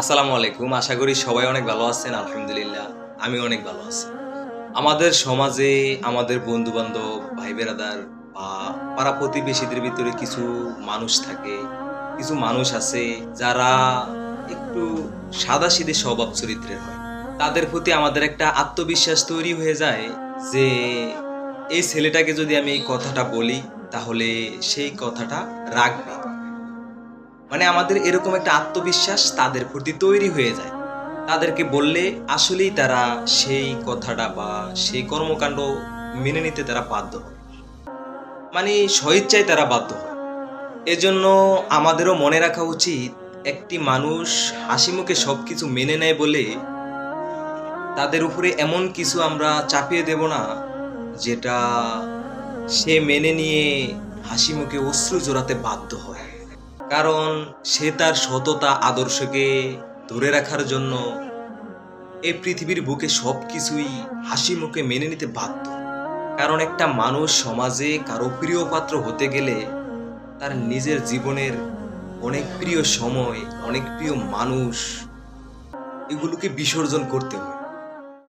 আসসালামু আলাইকুম। আশা করি সবাই অনেক ভালো আছেন, আলহামদুলিল্লাহ। আমি অনেক ভালো আছি। আমাদের সমাজে আমাদের বন্ধু বান্ধব ভাই বেরাদার বা পাড়া প্রতিবেশীদের ভিতরে কিছু মানুষ থাকে, কিছু মানুষ আছে যারা একটু সাদা সিধে স্বভাব চরিত্রের হয়। তাদের প্রতি আমাদের একটা আত্মবিশ্বাস তৈরি হয়ে যায় যে এই ছেলেটাকে যদি আমি এই কথাটা বলি, তাহলে সেই কথাটা রাখবে। মানে আমাদের এরকম একটা আত্মবিশ্বাস তাদের প্রতি তৈরি হয়ে যায়। তাদেরকে বললে আসলেই তারা সেই কথাটা বা সেই কর্মকাণ্ড মেনে নিতে তারা বাধ্য হয়। মানে স্বইচ্ছায় তারা বাধ্য হয়। এজন্য আমাদেরও মনে রাখা উচিত, একটি মানুষ হাসি মুখে সব কিছু মেনে নেয় বলে তাদের উপরে এমন কিছু আমরা চাপিয়ে দেব না, যেটা সে মেনে নিয়ে হাসি মুখে অশ্রু জোড়াতে বাধ্য হয়। কারণ সে তার সততা আদর্শকে ধরে রাখার জন্য এই পৃথিবীর বুকে সব কিছুই হাসি মুখে মেনে নিতে বাধ্য। কারণ একটা মানুষ সমাজে কারও প্রিয় পাত্র হতে গেলে তার নিজের জীবনের অনেক প্রিয় সময়, অনেক প্রিয় মানুষ, এগুলোকে বিসর্জন করতে হয়।